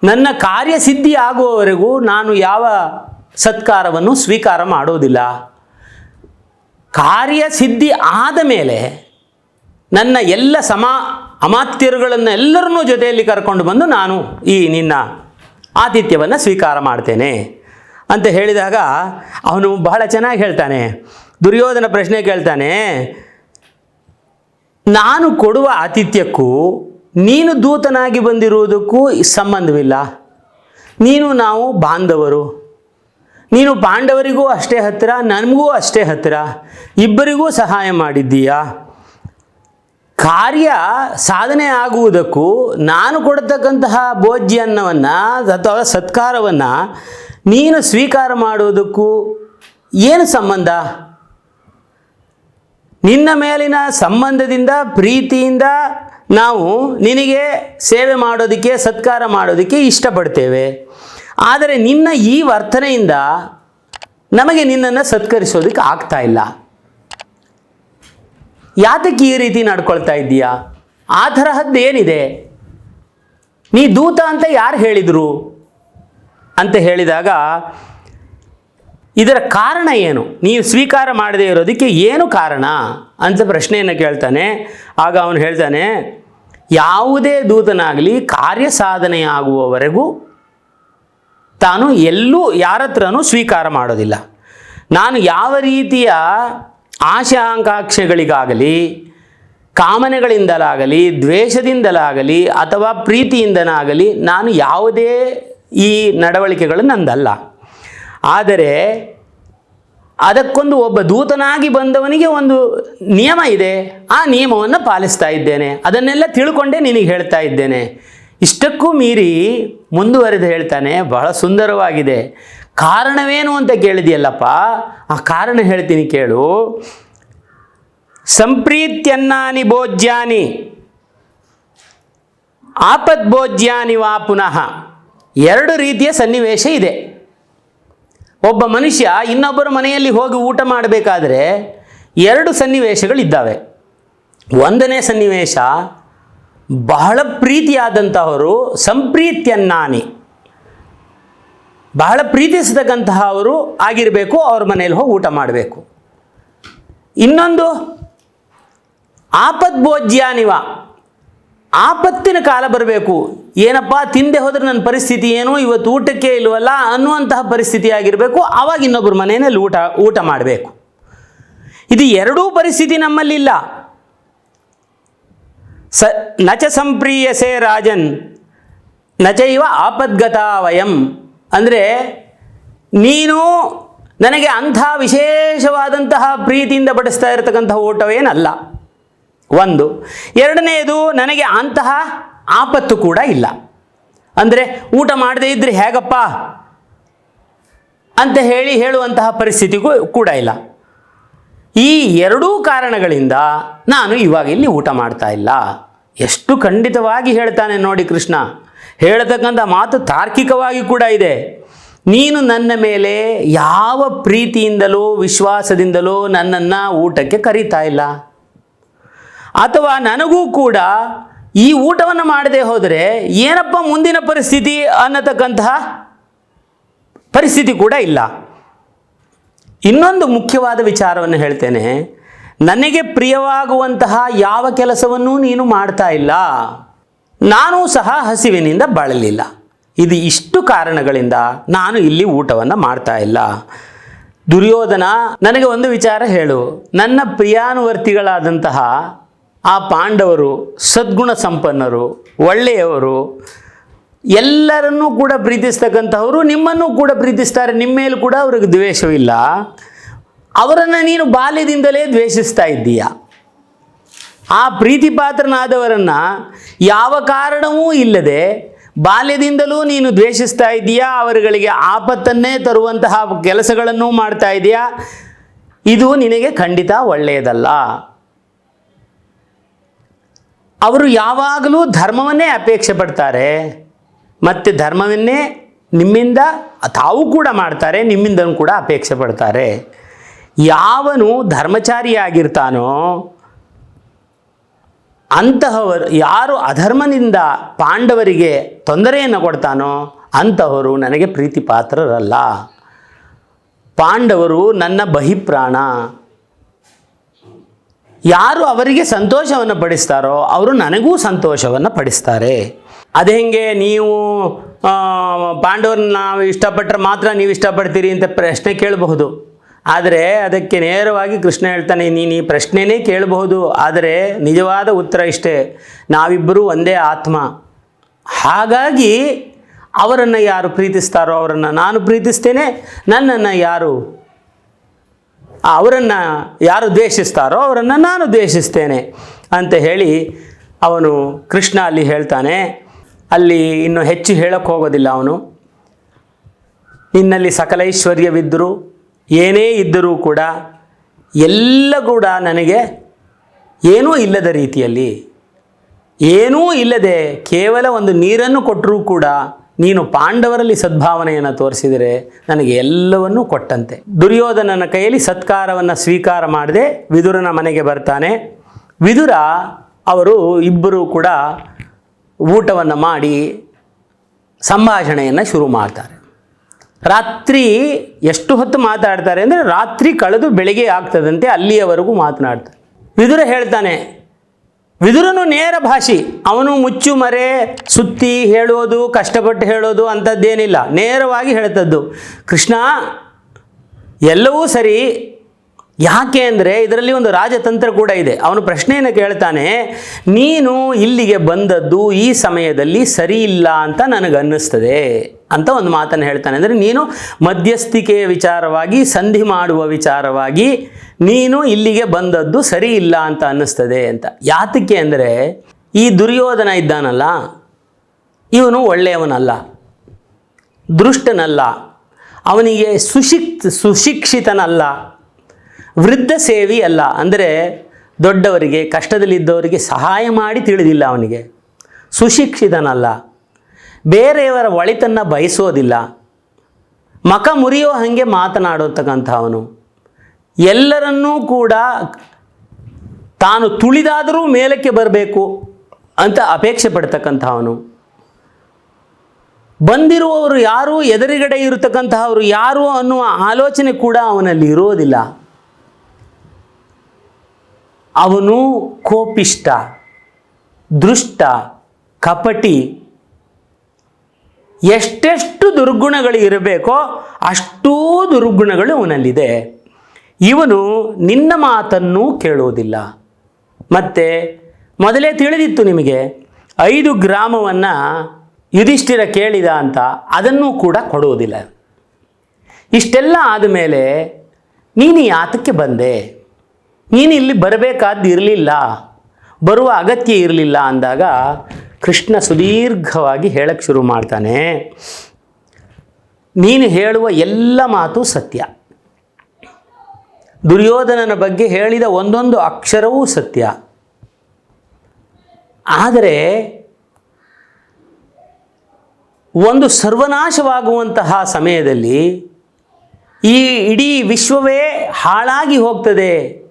ನನ್ನ ಕಾರ್ಯಸಿದ್ಧಿ ಆಗುವವರೆಗೂ ನಾನು ಯಾವ ಸತ್ಕಾರವನ್ನು ಸ್ವೀಕಾರ ಮಾಡೋದಿಲ್ಲ. ಕಾರ್ಯಸಿದ್ಧಿ ಆದ ಮೇಲೆ ನನ್ನ ಎಲ್ಲ ಸಮ ಅಮಾತ್ಯರುಗಳನ್ನು ಎಲ್ಲರನ್ನೂ ಜೊತೆಯಲ್ಲಿ ಕರ್ಕೊಂಡು ಬಂದು ನಾನು ಈ ನಿನ್ನ ಆತಿಥ್ಯವನ್ನು ಸ್ವೀಕಾರ ಮಾಡ್ತೇನೆ. ಅಂತ ಹೇಳಿದಾಗ ಅವನು ಬಹಳ ಚೆನ್ನಾಗಿ ಹೇಳ್ತಾನೆ. ದುರ್ಯೋಧನ ಪ್ರಶ್ನೆ ಕೇಳ್ತಾನೆ, ನಾನು ಕೊಡುವ ಆತಿಥ್ಯಕ್ಕೂ ನೀನು ದೂತನಾಗಿ ಬಂದಿರುವುದಕ್ಕೂ ಸಂಬಂಧವಿಲ್ಲ. ನೀನು ನಾವು ಬಾಂಧವರು. ನೀನು ಪಾಂಡವರಿಗೂ ಅಷ್ಟೇ ಹತ್ತಿರ, ನನಗೂ ಅಷ್ಟೇ ಹತ್ತಿರ. ಇಬ್ಬರಿಗೂ ಸಹಾಯ ಮಾಡಿದ್ದೀಯಾ? ಕಾರ್ಯ ಸಾಧನೆ ಆಗುವುದಕ್ಕೂ ನಾನು ಕೊಡ್ತಕ್ಕಂತಹ ಭೋಜ್ಯನ್ನವನ್ನು ಅಥವಾ ಸತ್ಕಾರವನ್ನು ನೀನು ಸ್ವೀಕಾರ ಮಾಡುವುದಕ್ಕೂ ಏನು ಸಂಬಂಧ? ನಿನ್ನ ಮೇಲಿನ ಸಂಬಂಧದಿಂದ, ಪ್ರೀತಿಯಿಂದ ನಾವು ನಿನಗೆ ಸೇವೆ ಮಾಡೋದಕ್ಕೆ, ಸತ್ಕಾರ ಮಾಡೋದಕ್ಕೆ ಇಷ್ಟಪಡ್ತೇವೆ. ಆದರೆ ನಿನ್ನ ಈ ವರ್ತನೆಯಿಂದ ನಮಗೆ ನಿನ್ನನ್ನು ಸತ್ಕರಿಸೋದಕ್ಕೆ ಆಗ್ತಾ ಇಲ್ಲ. ಯಾತಕ್ಕೆ ಈ ರೀತಿ ನಡ್ಕೊಳ್ತಾ ಇದ್ದೀಯಾ? ಆ ತರಹದ್ದು ಏನಿದೆ ನೀ ದೂತ ಅಂತ ಯಾರು ಹೇಳಿದರು? ಅಂತ ಹೇಳಿದಾಗ, ಇದರ ಕಾರಣ ಏನು? ನೀವು ಸ್ವೀಕಾರ ಮಾಡದೇ ಇರೋದಕ್ಕೆ ಏನು ಕಾರಣ? ಅಂತ ಪ್ರಶ್ನೆಯನ್ನು ಕೇಳ್ತಾನೆ. ಆಗ ಅವನು ಹೇಳ್ತಾನೆ, ಯಾವುದೇ ದೂತನಾಗಲಿ ಕಾರ್ಯ ಸಾಧನೆಯಾಗುವವರೆಗೂ ತಾನು ಎಲ್ಲೂ ಯಾರ ಹತ್ರನೂ ಸ್ವೀಕಾರ ಮಾಡೋದಿಲ್ಲ. ನಾನು ಯಾವ ರೀತಿಯ ಆಶಾಂಕಾಕ್ಷೆಗಳಿಗಾಗಲಿ, ಕಾಮನೆಗಳಿಂದಲಾಗಲಿ, ದ್ವೇಷದಿಂದಲಾಗಲಿ, ಅಥವಾ ಪ್ರೀತಿಯಿಂದನಾಗಲಿ, ನಾನು ಯಾವುದೇ ಈ ನಡವಳಿಕೆಗಳು ನಂದಲ್ಲ. ಆದರೆ ಅದಕ್ಕೊಂದು ಒಬ್ಬ ದೂತನಾಗಿ ಬಂದವನಿಗೆ ಒಂದು ನಿಯಮ ಇದೆ. ಆ ನಿಯಮವನ್ನು ಪಾಲಿಸ್ತಾ ಇದ್ದೇನೆ. ಅದನ್ನೆಲ್ಲ ತಿಳ್ಕೊಂಡೇ ನಿನಗೆ ಹೇಳ್ತಾ ಇದ್ದೇನೆ. ಇಷ್ಟಕ್ಕೂ ಮೀರಿ ಮುಂದುವರೆದು ಹೇಳ್ತಾನೆ, ಬಹಳ ಸುಂದರವಾಗಿದೆ. ಕಾರಣವೇನು ಅಂತ ಕೇಳಿದೆಯಲ್ಲಪ್ಪ? ಆ ಕಾರಣ ಹೇಳ್ತೀನಿ ಕೇಳು. ಸಂಪ್ರೀತ್ಯನ್ನಾನಿ ಭೋಜ್ಯಾನಿ. ಆಪದ್ಭೋಜ್ಯಾನಿ ವಾ ಪುನಃ. ಎರಡು ರೀತಿಯ ಸನ್ನಿವೇಶ ಇದೆ. ಒಬ್ಬ ಮನುಷ್ಯ ಇನ್ನೊಬ್ಬರ ಮನೆಯಲ್ಲಿ ಹೋಗಿ ಊಟ ಮಾಡಬೇಕಾದ್ರೆ ಎರಡು ಸನ್ನಿವೇಶಗಳಿದ್ದಾವೆ. ಒಂದನೇ ಸನ್ನಿವೇಶ ಬಹಳ ಪ್ರೀತಿಯಾದಂತಹವರು ಸಂಪ್ರೀತ್ಯನ್ನಾನಿ. ಬಹಳ ಪ್ರೀತಿಸತಕ್ಕಂತಹ ಅವರು ಆಗಿರಬೇಕು, ಅವ್ರ ಮನೆಯಲ್ಲಿ ಹೋಗಿ ಊಟ ಮಾಡಬೇಕು. ಇನ್ನೊಂದು ಆಪದ್ಭೋಜ್ಯಾನಿವ. ಆಪತ್ತಿನ ಕಾಲ ಬರಬೇಕು. ಏನಪ್ಪ, ತಿಂದೆ ಹೋದ್ರೆ ನನ್ನ ಪರಿಸ್ಥಿತಿ ಏನು? ಇವತ್ತು ಊಟಕ್ಕೆ ಇಲ್ವಲ್ಲ ಅನ್ನುವಂತಹ ಪರಿಸ್ಥಿತಿ ಆಗಿರಬೇಕು. ಆವಾಗ ಇನ್ನೊಬ್ಬರ ಮನೆಯಲ್ಲಿ ಊಟ ಊಟ ಮಾಡಬೇಕು. ಇದು ಎರಡೂ ಪರಿಸ್ಥಿತಿ ನಮ್ಮಲ್ಲಿಲ್ಲ. ಸ ನಚ ಸಂಪ್ರೀಯಸೆ ರಾಜನ್ ನಚೈವ ಆಪದ್ಗತ ವಯಂ. ಅಂದರೆ, ನೀನು ನನಗೆ ಅಂಥ ವಿಶೇಷವಾದಂತಹ ಪ್ರೀತಿಯಿಂದ ಬಡಿಸ್ತಾ ಇರತಕ್ಕಂಥ ಊಟವೇನಲ್ಲ ಒಂದು. ಎರಡನೆಯದು, ನನಗೆ ಅಂತಹ ಆಪತ್ತು ಕೂಡ ಇಲ್ಲ. ಅಂದರೆ ಊಟ ಮಾಡದೇ ಇದ್ದರೆ ಹೇಗಪ್ಪ? ಅಂತ ಹೇಳಿ ಹೇಳುವಂತಹ ಪರಿಸ್ಥಿತಿಗೂ ಕೂಡ ಇಲ್ಲ. ಈ ಎರಡೂ ಕಾರಣಗಳಿಂದ ನಾನು ಇವಾಗ ಇಲ್ಲಿ ಊಟ ಮಾಡ್ತಾ ಇಲ್ಲ. ಎಷ್ಟು ಖಂಡಿತವಾಗಿ ಹೇಳ್ತಾನೆ ನೋಡಿ ಕೃಷ್ಣ. ಹೇಳತಕ್ಕಂಥ ಮಾತು ತಾರ್ಕಿಕವಾಗಿ ಕೂಡ ಇದೆ. ನೀನು ನನ್ನ ಮೇಲೆ ಯಾವ ಪ್ರೀತಿಯಿಂದಲೋ, ವಿಶ್ವಾಸದಿಂದಲೋ ನನ್ನನ್ನು ಊಟಕ್ಕೆ ಕರೀತಾ ಇಲ್ಲ. ಅಥವಾ ನನಗೂ ಕೂಡ ಈ ಊಟವನ್ನು ಮಾಡದೆ ಹೋದರೆ ಏನಪ್ಪ ಮುಂದಿನ ಪರಿಸ್ಥಿತಿ ಅನ್ನತಕ್ಕಂತಹ ಪರಿಸ್ಥಿತಿ ಕೂಡ ಇಲ್ಲ. ಇನ್ನೊಂದು ಮುಖ್ಯವಾದ ವಿಚಾರವನ್ನು ಹೇಳ್ತೇನೆ. ನನಗೆ ಪ್ರಿಯವಾಗುವಂತಹ ಯಾವ ಕೆಲಸವನ್ನೂ ನೀನು ಮಾಡ್ತಾ ಇಲ್ಲ. ನಾನು ಸಹ ಹಸಿವಿನಿಂದ ಬಳಲಿಲ್ಲ. ಇದು ಇಷ್ಟು ಕಾರಣಗಳಿಂದ ನಾನು ಇಲ್ಲಿ ಊಟವನ್ನು ಮಾಡ್ತಾ ಇಲ್ಲ. ದುರ್ಯೋಧನ, ನನಗೆ ಒಂದು ವಿಚಾರ ಹೇಳು. ನನ್ನ ಪ್ರಿಯಾನುವರ್ತಿಗಳಾದಂತಹ ಆ ಪಾಂಡವರು ಸದ್ಗುಣ ಸಂಪನ್ನರು, ಒಳ್ಳೆಯವರು, ಎಲ್ಲರನ್ನೂ ಕೂಡ ಪ್ರೀತಿಸ್ತಕ್ಕಂಥವರು ನಿಮ್ಮನ್ನು ಕೂಡ ಪ್ರೀತಿಸ್ತಾರೆ. ನಿಮ್ಮ ಮೇಲೂ ಕೂಡ ಅವ್ರಿಗೆ ದ್ವೇಷವಿಲ್ಲ ಅವರನ್ನು ನೀನು ಬಾಲ್ಯದಿಂದಲೇ ದ್ವೇಷಿಸ್ತಾ ಇದ್ದೀಯ? ಆ ಪ್ರೀತಿಪಾತ್ರನಾದವರನ್ನು ಯಾವ ಕಾರಣವೂ ಇಲ್ಲದೆ ಬಾಲ್ಯದಿಂದಲೂ ನೀನು ದ್ವೇಷಿಸ್ತಾ ಇದ್ದೀಯಾ? ಅವರುಗಳಿಗೆ ಆಪತ್ತನ್ನೇ ತರುವಂತಹ ಕೆಲಸಗಳನ್ನು ಮಾಡ್ತಾ ಇದೆಯಾ ಇದು ನಿನಗೆ ಖಂಡಿತ ಒಳ್ಳೆಯದಲ್ಲ. ಅವರು ಯಾವಾಗಲೂ ಧರ್ಮವನ್ನೇ ಅಪೇಕ್ಷೆ ಪಡ್ತಾರೆ. ಮತ್ತು ಧರ್ಮವನ್ನೇ ನಿಮ್ಮಿಂದ ತಾವು ಕೂಡ ಮಾಡ್ತಾರೆ, ನಿಮ್ಮಿಂದನೂ ಕೂಡ ಅಪೇಕ್ಷೆ ಪಡ್ತಾರೆ. ಯಾವನು ಧರ್ಮಚಾರಿಯಾಗಿರ್ತಾನೋ, ಅಂತಹವರು, ಯಾರು ಅಧರ್ಮದಿಂದ ಪಾಂಡವರಿಗೆ ತೊಂದರೆಯನ್ನು ಕೊಡ್ತಾನೋ, ಅಂತಹವರು ನನಗೆ ಪ್ರೀತಿ ಪಾತ್ರರಲ್ಲ ಪಾಂಡವರು ನನ್ನ ಬಹಿಪ್ರಾಣ. ಯಾರು ಅವರಿಗೆ ಸಂತೋಷವನ್ನು ಪಡಿಸ್ತಾರೋ ಅವರು ನನಗೂ ಸಂತೋಷವನ್ನು ಪಡಿಸ್ತಾರೆ. ಅದು ಹೆಂಗೆ? ನೀವು ಪಾಂಡವರನ್ನ ನಾವು ಇಷ್ಟಪಟ್ಟರೆ ಮಾತ್ರ ನೀವು ಇಷ್ಟಪಡ್ತೀರಿ ಅಂತ ಪ್ರಶ್ನೆ ಕೇಳಬಹುದು. ಆದರೆ ಅದಕ್ಕೆ ನೇರವಾಗಿ ಕೃಷ್ಣ ಹೇಳ್ತಾನೆ, ನೀನು ಈ ಪ್ರಶ್ನೆನೇ ಕೇಳಬಹುದು. ಆದರೆ ನಿಜವಾದ ಉತ್ತರ ಇಷ್ಟೇ, ನಾವಿಬ್ಬರೂ ಒಂದೇ ಆತ್ಮ. ಹಾಗಾಗಿ ಅವರನ್ನು ಯಾರು ಪ್ರೀತಿಸ್ತಾರೋ ಅವರನ್ನು ನಾನು ಪ್ರೀತಿಸ್ತೇನೆ, ನನ್ನನ್ನು ಯಾರು ಅವರನ್ನು ಯಾರು ದ್ವೇಷಿಸ್ತಾರೋ ಅವರನ್ನು ನಾನು ದ್ವೇಷಿಸ್ತೇನೆ ಅಂತ ಹೇಳಿ ಅವನು ಕೃಷ್ಣ ಅಲ್ಲಿ ಹೇಳ್ತಾನೆ. ಅಲ್ಲಿ ಇನ್ನು ಹೆಚ್ಚು ಹೇಳಕ್ಕೆ ಹೋಗೋದಿಲ್ಲ ಅವನು. ನಿನ್ನಲ್ಲಿ ಸಕಲೈಶ್ವರ್ಯವಿದ್ದರೂ ಏನೇ ಇದ್ದರೂ ಕೂಡ ಎಲ್ಲ ಕೂಡ ನನಗೆ ಏನೂ ಇಲ್ಲದ ರೀತಿಯಲ್ಲಿ, ಏನೂ ಇಲ್ಲದೆ ಕೇವಲ ಒಂದು ನೀರನ್ನು ಕೊಟ್ಟರೂ ಕೂಡ ನೀನು ಪಾಂಡವರಲ್ಲಿ ಸದ್ಭಾವನೆಯನ್ನು ತೋರಿಸಿದರೆ ನನಗೆ ಎಲ್ಲವನ್ನೂ ಕೊಟ್ಟಂತೆ. ದುರ್ಯೋಧನನ ಕೈಯಲ್ಲಿ ಸತ್ಕಾರವನ್ನು ಸ್ವೀಕಾರ ಮಾಡದೆ ವಿದುರನ ಮನೆಗೆ ಬರ್ತಾನೆ. ವಿದುರ ಅವರು ಇಬ್ಬರೂ ಕೂಡ ಊಟವನ್ನು ಮಾಡಿ ಸಂಭಾಷಣೆಯನ್ನು ಶುರು ಮಾಡ್ತಾರೆ. ರಾತ್ರಿ ಎಷ್ಟು ಹೊತ್ತು ಮಾತಾಡ್ತಾರೆ ಅಂದರೆ ರಾತ್ರಿ ಕಳೆದು ಬೆಳಿಗ್ಗೆ ಆಗ್ತದಂತೆ ಅಲ್ಲಿಯವರೆಗೂ ಮಾತನಾಡ್ತಾರೆ. ವಿದುರ ಹೇಳ್ತಾನೆ ವಿದುರನು ನೇರ ಭಾಷಿ. ಅವನು ಮುಚ್ಚು ಮರೆ, ಸುತ್ತಿ ಹೇಳೋದು, ಕಷ್ಟಪಟ್ಟು ಹೇಳೋದು ಅಂಥದ್ದೇನಿಲ್ಲ ನೇರವಾಗಿ ಹೇಳ್ತದ್ದು. ಕೃಷ್ಣ, ಎಲ್ಲವೂ ಸರಿ. ಯಾಕೆ ಅಂದರೆ ಇದರಲ್ಲಿ ಒಂದು ರಾಜತಂತ್ರ ಕೂಡ ಇದೆ. ಅವನು ಪ್ರಶ್ನೆಯನ್ನು ಕೇಳ್ತಾನೆ, ನೀನು ಇಲ್ಲಿಗೆ ಬಂದದ್ದು ಈ ಸಮಯದಲ್ಲಿ ಸರಿ ಇಲ್ಲ ಅಂತ ನನಗನ್ನಿಸ್ತದೆ. ಅಂತ ಒಂದು ಮಾತನ್ನು ಹೇಳ್ತಾನೆ. ಅಂದರೆ ನೀನು ಮಧ್ಯಸ್ಥಿಕೆಯ ವಿಚಾರವಾಗಿ, ಸಂಧಿ ಮಾಡುವ ವಿಚಾರವಾಗಿ ನೀನು ಇಲ್ಲಿಗೆ ಬಂದದ್ದು ಸರಿ ಇಲ್ಲ ಅಂತ ಅನ್ನಿಸ್ತದೆ ಅಂತ. ಯಾತಕ್ಕೆ ಅಂದರೆ, ಈ ದುರ್ಯೋಧನ ಇದ್ದಾನಲ್ಲ, ಇವನು ಒಳ್ಳೆಯವನಲ್ಲ, ದೃಷ್ಟನಲ್ಲ, ಅವನಿಗೆ ಸುಶಿಕ್, ಸುಶಿಕ್ಷಿತನಲ್ಲ ವೃದ್ಧ ಸೇವಿ ಅಲ್ಲ ಅಂದರೆ ದೊಡ್ಡವರಿಗೆ, ಕಷ್ಟದಲ್ಲಿದ್ದವರಿಗೆ ಸಹಾಯ ಮಾಡಿ ತಿಳಿದಿಲ್ಲ ಅವನಿಗೆ. ಸುಶಿಕ್ಷಿತನಲ್ಲ. ಬೇರೆಯವರ ಒಳಿತನ್ನು ಬಯಸೋದಿಲ್ಲ. ಮಕ ಮುರಿಯೋ ಹಾಗೆ ಮಾತನಾಡತಕ್ಕಂಥವನು. ಎಲ್ಲರನ್ನೂ ಕೂಡ ತಾನು ತುಳಿದಾದರೂ ಮೇಲಕ್ಕೆ ಬರಬೇಕು ಅಂತ ಅಪೇಕ್ಷೆ ಪಡ್ತಕ್ಕಂಥವನು. ಬಂದಿರುವವರು ಯಾರು, ಎದುರುಗಡೆ ಇರತಕ್ಕಂತಹವರು ಯಾರು ಅನ್ನುವ ಆಲೋಚನೆ ಕೂಡ ಅವನಲ್ಲಿ ಇರೋದಿಲ್ಲ. ಅವನು ಕೋಪಿಷ್ಟ, ದೃಷ್ಟ, ಕಪಟಿ ಎಷ್ಟೆಷ್ಟು ದುರ್ಗುಣಗಳು ಇರಬೇಕೋ ಅಷ್ಟೂ ದುರ್ಗುಣಗಳು ಅವನಲ್ಲಿದೆ. ಇವನು ನಿನ್ನ ಮಾತನ್ನು ಕೇಳುವುದಿಲ್ಲ. ಮತ್ತು ಮೊದಲೇ ತಿಳಿದಿತ್ತು ನಿಮಗೆ, ಐದು ಗ್ರಾಮವನ್ನು ಯುಧಿಷ್ಠಿರ ಕೇಳಿದ ಅಂತ ಅದನ್ನು ಕೂಡ ಕೊಡುವುದಿಲ್ಲ. ಇಷ್ಟೆಲ್ಲ ಆದಮೇಲೆ ನೀನು ಯಾತಕ್ಕೆ ಬಂದೆ. ನೀನು ಇಲ್ಲಿ ಬರಬೇಕಾದ್ದು ಇರಲಿಲ್ಲ. ಬರುವ ಅಗತ್ಯ ಇರಲಿಲ್ಲ ಅಂದಾಗ ಕೃಷ್ಣ ಸುದೀರ್ಘವಾಗಿ ಹೇಳಕ್ಕೆ ಶುರು ಮಾಡ್ತಾನೆ. ನೀನು ಹೇಳುವ ಎಲ್ಲ ಮಾತು ಸತ್ಯ. ದುರ್ಯೋಧನನ ಬಗ್ಗೆ ಹೇಳಿದ ಒಂದೊಂದು ಅಕ್ಷರವೂ ಸತ್ಯ. ಆದರೆ ಒಂದು ಸರ್ವನಾಶವಾಗುವಂತಹ ಸಮಯದಲ್ಲಿ ಈ ಇಡೀ ವಿಶ್ವವೇ ಹಾಳಾಗಿ ಹೋಗ್ತದೆ.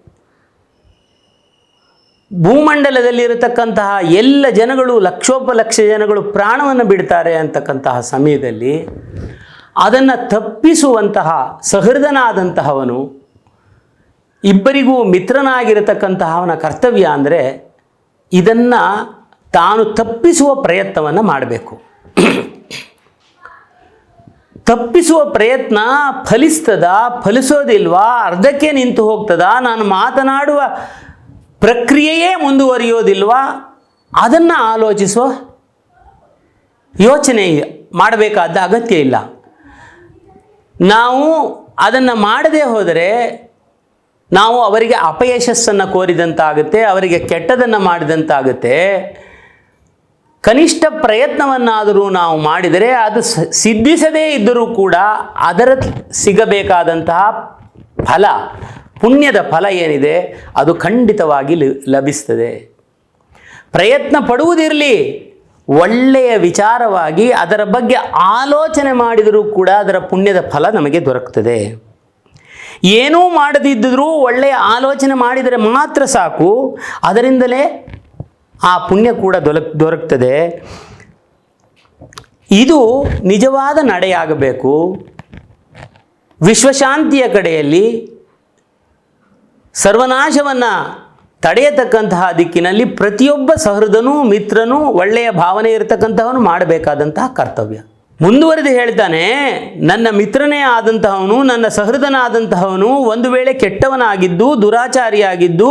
ಭೂಮಂಡಲದಲ್ಲಿರತಕ್ಕಂತಹ ಎಲ್ಲ ಜನಗಳು, ಲಕ್ಷೋಪಲಕ್ಷ ಜನಗಳು ಪ್ರಾಣವನ್ನು ಬಿಡ್ತಾರೆ ಅಂತಕ್ಕಂತಹ ಸಮಯದಲ್ಲಿ ಅದನ್ನು ತಪ್ಪಿಸುವಂತಹ ಸಹೃದನಾದಂತಹವನು ಇಬ್ಬರಿಗೂ ಮಿತ್ರನಾಗಿರತಕ್ಕಂತಹವನ ಕರ್ತವ್ಯ ಅಂದರೆ ಇದನ್ನು ತಾನು ತಪ್ಪಿಸುವ ಪ್ರಯತ್ನವನ್ನು ಮಾಡಬೇಕು. ತಪ್ಪಿಸುವ ಪ್ರಯತ್ನ ಫಲಿಸ್ತದ, ಫಲಿಸೋದಿಲ್ವಾ, ಅರ್ಧಕ್ಕೆ ನಿಂತು ಹೋಗ್ತದ, ನಾನು ಮಾತನಾಡುವ ಪ್ರಕ್ರಿಯೆಯೇ ಮುಂದುವರಿಯೋದಿಲ್ವಾ? ಅದನ್ನು ಆಲೋಚಿಸುವ ಯೋಚನೆ ಮಾಡಬೇಕಾದ ಅಗತ್ಯ ಇಲ್ಲ. ನಾವು ಅದನ್ನು ಮಾಡದೇ ಹೋದರೆ ನಾವು ಅವರಿಗೆ ಅಪಯಶಸ್ಸನ್ನು ಕೋರಿದಂತಾಗುತ್ತೆ, ಅವರಿಗೆ ಕೆಟ್ಟದನ್ನು ಮಾಡಿದಂತಾಗುತ್ತೆ. ಕನಿಷ್ಠ ಪ್ರಯತ್ನವನ್ನಾದರೂ ನಾವು ಮಾಡಿದರೆ ಅದು ಸಿದ್ಧಿಸದೇ ಇದ್ದರೂ ಕೂಡ ಅದರ ಸಿಗಬೇಕಾದಂತಹ ಫಲ ಪುಣ್ಯದ ಫಲ ಏನಿದೆ, ಅದು ಖಂಡಿತವಾಗಿ ಲಭಿಸ್ತದೆ. ಪ್ರಯತ್ನ ಪಡುವುದಿರಲಿ, ಒಳ್ಳೆಯ ವಿಚಾರವಾಗಿ ಅದರ ಬಗ್ಗೆ ಆಲೋಚನೆ ಮಾಡಿದರೂ ಕೂಡ ಅದರ ಪುಣ್ಯದ ಫಲ ನಮಗೆ ದೊರಕ್ತದೆ. ಏನೂ ಮಾಡದಿದ್ದರೂ ಒಳ್ಳೆಯ ಆಲೋಚನೆ ಮಾಡಿದರೆ ಮಾತ್ರ ಸಾಕು, ಅದರಿಂದಲೇ ಆ ಪುಣ್ಯ ಕೂಡ ದೊರಕ್ ದೊರಕ್ತದೆ. ಇದು ನಿಜವಾದ ನಡೆಯಾಗಬೇಕು. ವಿಶ್ವಶಾಂತಿಯ ಕಡೆಯಲ್ಲಿ ಸರ್ವನಾಶವನ್ನು ತಡೆಯತಕ್ಕಂತಹ ದಿಕ್ಕಿನಲ್ಲಿ ಪ್ರತಿಯೊಬ್ಬ ಸಹೃದನೂ, ಮಿತ್ರನೂ ಒಳ್ಳೆಯ ಭಾವನೆ ಇರತಕ್ಕಂತಹವನು ಮಾಡಬೇಕಾದಂತಹ ಕರ್ತವ್ಯ. ಮುಂದುವರೆದು ಹೇಳ್ತಾನೆ, ನನ್ನ ಮಿತ್ರನೇ ಆದಂತಹವನು, ನನ್ನ ಸಹೃದನಾದಂತಹವನು ಒಂದು ವೇಳೆ ಕೆಟ್ಟವನಾಗಿದ್ದು, ದುರಾಚಾರಿಯಾಗಿದ್ದು,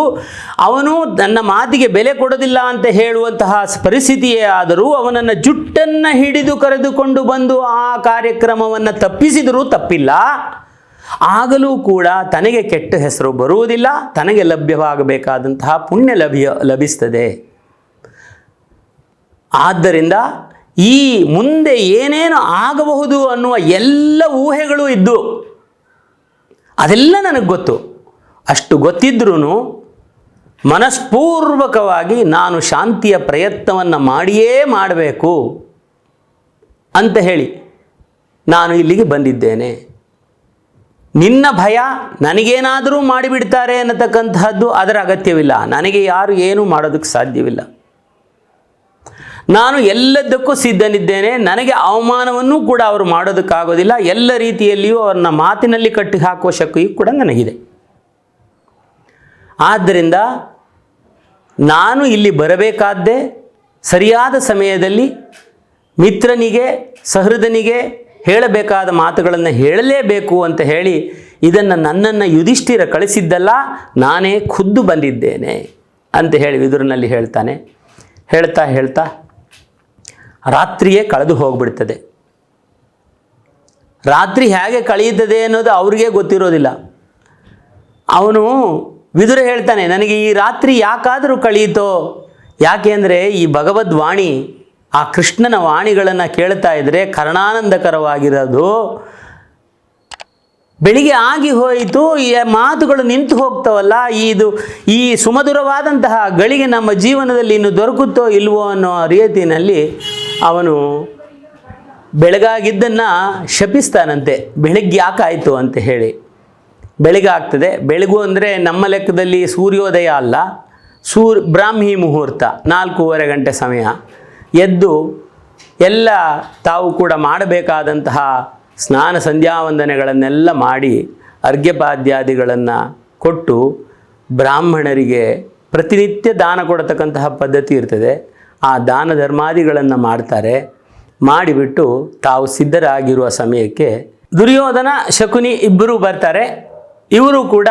ಅವನು ನನ್ನ ಮಾತಿಗೆ ಬೆಲೆ ಕೊಡೋದಿಲ್ಲ ಅಂತ ಹೇಳುವಂತಹ ಪರಿಸ್ಥಿತಿಯೇ ಆದರೂ ಅವನನ್ನು ಜುಟ್ಟನ್ನು ಹಿಡಿದು ಕರೆದುಕೊಂಡು ಬಂದು ಆ ಕಾರ್ಯಕ್ರಮವನ್ನು ತಪ್ಪಿಸಿದರೂ ತಪ್ಪಿಲ್ಲ. ಆಗಲೂ ಕೂಡ ತನಗೆ ಕೆಟ್ಟ ಹೆಸರು ಬರುವುದಿಲ್ಲ, ತನಗೆ ಲಭ್ಯವಾಗಬೇಕಾದಂತಹ ಪುಣ್ಯ ಲಭ್ಯ, ಲಭಿಸ್ತದೆ. ಆದ್ದರಿಂದ ಈ ಮುಂದೆ ಏನೇನು ಆಗಬಹುದು ಅನ್ನುವ ಎಲ್ಲ ಊಹೆಗಳು ಇದ್ದು, ಅದೆಲ್ಲ ನನಗೆ ಗೊತ್ತು. ಅಷ್ಟು ಗೊತ್ತಿದ್ರೂ ಮನಸ್ಪೂರ್ವಕವಾಗಿ ನಾನು ಶಾಂತಿಯ ಪ್ರಯತ್ನವನ್ನು ಮಾಡಿಯೇ ಮಾಡಬೇಕು ಅಂತ ಹೇಳಿ ನಾನು ಇಲ್ಲಿಗೆ ಬಂದಿದ್ದೇನೆ. ನಿನ್ನ ಭಯ ನನಗೇನಾದರೂ ಮಾಡಿಬಿಡ್ತಾರೆ ಅನ್ನತಕ್ಕಂತಹದ್ದು ಅದರ ಅಗತ್ಯವಿಲ್ಲ. ನನಗೆ ಯಾರು ಏನೂ ಮಾಡೋದಕ್ಕೆ ಸಾಧ್ಯವಿಲ್ಲ. ನಾನು ಎಲ್ಲದಕ್ಕೂ ಸಿದ್ಧನಿದ್ದೇನೆ. ನನಗೆ ಅವಮಾನವನ್ನೂ ಕೂಡ ಅವರು ಮಾಡೋದಕ್ಕಾಗೋದಿಲ್ಲ. ಎಲ್ಲ ರೀತಿಯಲ್ಲಿಯೂ ಅವ್ರನ್ನ ಮಾತಿನಲ್ಲಿ ಕಟ್ಟಿ ಹಾಕುವ ಶಕ್ತಿಯೂ ಕೂಡ ನನಗಿದೆ. ಆದ್ದರಿಂದ ನಾನು ಇಲ್ಲಿ ಬರಬೇಕಾದ್ದೇ ಸರಿಯಾದ ಸಮಯದಲ್ಲಿ ಮಿತ್ರನಿಗೆ, ಸಹೃದನಿಗೆ ಹೇಳಬೇಕಾದ ಮಾತುಗಳನ್ನು ಹೇಳಲೇಬೇಕು ಅಂತ ಹೇಳಿ ಇದನ್ನು ನನ್ನನ್ನು ಯುಧಿಷ್ಠಿರ ಕಳಿಸಿದ್ದಲ್ಲ, ನಾನೇ ಖುದ್ದು ಬಂದಿದ್ದೇನೆ ಅಂತ ಹೇಳಿ ವಿದುರನಲ್ಲಿ ಹೇಳ್ತಾನೆ. ಹೇಳ್ತಾ ಹೇಳ್ತಾ ರಾತ್ರಿಯೇ ಕಳೆದು ಹೋಗ್ಬಿಡ್ತದೆ. ರಾತ್ರಿ ಹೇಗೆ ಕಳೆಯುತ್ತದೆ ಅನ್ನೋದು ಅವ್ರಿಗೆ ಗೊತ್ತಿರೋದಿಲ್ಲ. ಅವನು ವಿದುರ ಹೇಳ್ತಾನೆ, ನನಗೆ ಈ ರಾತ್ರಿ ಯಾಕಾದರೂ ಕಳೆಯಿತೋ? ಯಾಕೆ ಅಂದರೆ ಈ ಭಗವದ್ವಾಣಿ ಆ ಕೃಷ್ಣನ ವಾಣಿಗಳನ್ನು ಕೇಳ್ತಾ ಇದ್ದರೆ ಕರ್ಣಾನಂದಕರವಾಗಿರೋದು ಬೆಳಿಗ್ಗೆ ಆಗಿ ಹೋಯಿತು, ಈ ಮಾತುಗಳು ನಿಂತು ಹೋಗ್ತವಲ್ಲ, ಇದು ಈ ಸುಮಧುರವಾದಂತಹ ಗಳಿಗೆ ನಮ್ಮ ಜೀವನದಲ್ಲಿ ಇನ್ನು ದೊರಕುತ್ತೋ ಇಲ್ವೋ ಅನ್ನೋ ರೀತಿಯಲ್ಲಿ ಅವನು ಬೆಳಗಾಗಿದ್ದನ್ನು ಶಪಿಸ್ತಾನಂತೆ, ಬೆಳಗ್ಗೆ ಯಾಕಾಯಿತು ಅಂತ ಹೇಳಿ. ಬೆಳಗಾಗ್ತದೆ, ಬೆಳಗು ಅಂದರೆ ನಮ್ಮ ಲೆಕ್ಕದಲ್ಲಿ ಸೂರ್ಯೋದಯ ಅಲ್ಲ, ಸೂರ್ ಬ್ರಾಹ್ಮಿ ಮುಹೂರ್ತ, ನಾಲ್ಕೂವರೆ ಗಂಟೆ ಸಮಯ. ಎದ್ದು ಎಲ್ಲ ತಾವು ಕೂಡ ಮಾಡಬೇಕಾದಂತಹ ಸ್ನಾನ ಸಂಧ್ಯಾವಂದನೆಗಳನ್ನೆಲ್ಲ ಮಾಡಿ ಅರ್ಘ್ಯಪಾದ್ಯಾದಿಗಳನ್ನು ಕೊಟ್ಟು ಬ್ರಾಹ್ಮಣರಿಗೆ ಪ್ರತಿನಿತ್ಯ ದಾನ ಕೊಡತಕ್ಕಂತಹ ಪದ್ಧತಿ ಇರ್ತದೆ. ಆ ದಾನ ಧರ್ಮಾದಿಗಳನ್ನು ಮಾಡ್ತಾರೆ. ಮಾಡಿಬಿಟ್ಟು ತಾವು ಸಿದ್ಧರಾಗಿರುವ ಸಮಯಕ್ಕೆ ದುರ್ಯೋಧನ, ಶಕುನಿ ಇಬ್ಬರೂ ಬರ್ತಾರೆ. ಇವರು ಕೂಡ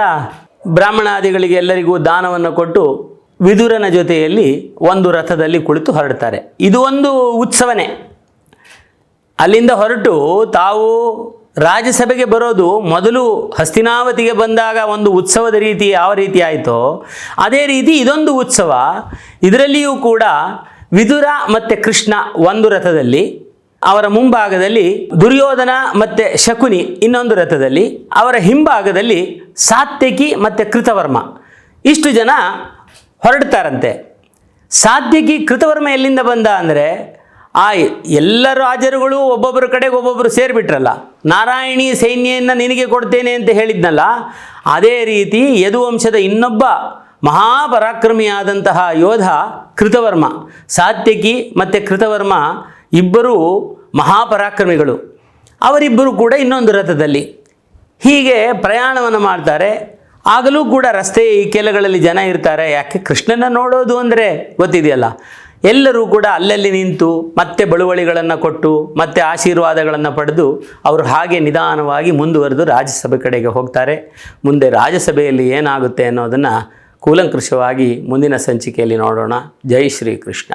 ಬ್ರಾಹ್ಮಣಾದಿಗಳಿಗೆ ಎಲ್ಲರಿಗೂ ದಾನವನ್ನು ಕೊಟ್ಟು ವಿದುರನ ಜೊತೆಯಲ್ಲಿ ಒಂದು ರಥದಲ್ಲಿ ಕುಳಿತು ಹೊರಡ್ತಾರೆ. ಇದು ಒಂದು ಉತ್ಸವನೇ. ಅಲ್ಲಿಂದ ಹೊರಟು ತಾವು ರಾಜ್ಯಸಭೆಗೆ ಬರೋದು ಮೊದಲು ಹಸ್ತಿನಾವತಿಗೆ ಬಂದಾಗ ಒಂದು ಉತ್ಸವದ ರೀತಿ ಯಾವ ರೀತಿ ಆಯಿತೋ, ಅದೇ ರೀತಿ ಇದೊಂದು ಉತ್ಸವ. ಇದರಲ್ಲಿಯೂ ಕೂಡ ವಿದುರ ಮತ್ತು ಕೃಷ್ಣ ಒಂದು ರಥದಲ್ಲಿ, ಅವರ ಮುಂಭಾಗದಲ್ಲಿ ದುರ್ಯೋಧನ ಮತ್ತು ಶಕುನಿ ಇನ್ನೊಂದು ರಥದಲ್ಲಿ, ಅವರ ಹಿಂಭಾಗದಲ್ಲಿ ಸಾತ್ಯಕಿ ಮತ್ತು ಕೃತವರ್ಮ. ಇಷ್ಟು ಜನ ಹೊರಡ್ತಾರಂತೆ. ಸಾತ್ಯಕಿ ಕೃತವರ್ಮ ಎಲ್ಲಿಂದ ಬಂದ ಅಂದರೆ, ಆ ಎಲ್ಲ ರಾಜರುಗಳು ಒಬ್ಬೊಬ್ಬರ ಕಡೆಗೆ ಒಬ್ಬೊಬ್ಬರು ಸೇರಿಬಿಟ್ರಲ್ಲ. ನಾರಾಯಣಿ ಸೈನ್ಯನ ನಿನಗೆ ಕೊಡ್ತೇನೆ ಅಂತ ಹೇಳಿದ್ನಲ್ಲ, ಅದೇ ರೀತಿ ಯದುವಂಶದ ಇನ್ನೊಬ್ಬ ಮಹಾಪರಾಕ್ರಮಿಯಾದಂತಹ ಯೋಧ ಕೃತವರ್ಮ ಸಾತ್ಯಕಿ ಮತ್ತು ಕೃತವರ್ಮ ಇಬ್ಬರೂ ಮಹಾಪರಾಕ್ರಮಿಗಳು. ಅವರಿಬ್ಬರು ಕೂಡ ಇನ್ನೊಂದು ರಥದಲ್ಲಿ. ಹೀಗೆ ಪ್ರಯಾಣವನ್ನು ಮಾಡ್ತಾರೆ. ಆಗಲೂ ಕೂಡ ರಸ್ತೆ ಈ ಕೆಲಗಳಲ್ಲಿ ಜನ ಇರ್ತಾರೆ. ಯಾಕೆ? ಕೃಷ್ಣನ ನೋಡೋದು ಅಂದರೆ ಗೊತ್ತಿದೆಯಲ್ಲ? ಎಲ್ಲರೂ ಕೂಡ ಅಲ್ಲಲ್ಲಿ ನಿಂತು ಮತ್ತೆ ಬಳುವಳಿಗಳನ್ನು ಕೊಟ್ಟು, ಮತ್ತೆ ಆಶೀರ್ವಾದಗಳನ್ನು ಪಡೆದು ಅವರು ಹಾಗೆ ನಿಧಾನವಾಗಿ ಮುಂದುವರೆದು ರಾಜ್ಯಸಭೆ ಕಡೆಗೆ ಹೋಗ್ತಾರೆ. ಮುಂದೆ ರಾಜ್ಯಸಭೆಯಲ್ಲಿ ಏನಾಗುತ್ತೆ ಅನ್ನೋದನ್ನು ಕೂಲಂಕೃಷವಾಗಿ ಮುಂದಿನ ಸಂಚಿಕೆಯಲ್ಲಿ ನೋಡೋಣ. ಜೈ ಶ್ರೀ ಕೃಷ್ಣ